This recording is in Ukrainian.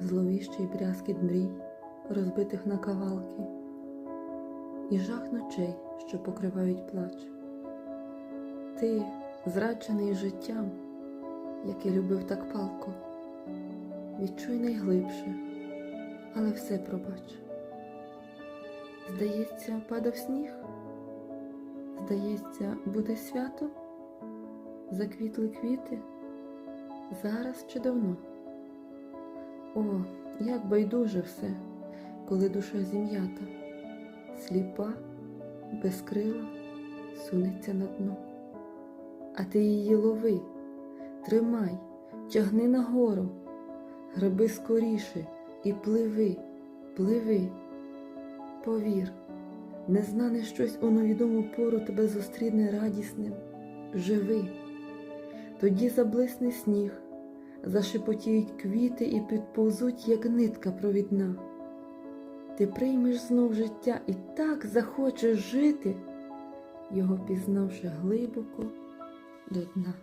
зловіщий брязкіт мрій, розбитих на кавалки, і жах ночей, що покривають плач. Ти, зраджений життям, яке любив так палко, відчуй найглибше, але все пробач. Здається, падав сніг. Здається, буде свято, заквітли квіти, зараз чи давно. О, як байдуже все, коли душа зім'ята, сліпа, без крила, сунеться на дно. А ти її лови, тримай, тягни нагору, греби скоріше і пливи, пливи, повір. Незнане щось у невідому пору тебе зустріне радісним, живи. Тоді заблисне сніг, зашепотіють квіти і підповзуть, як нитка провідна. Ти приймеш знов життя і так захочеш жити, його пізнавши глибоко до дна.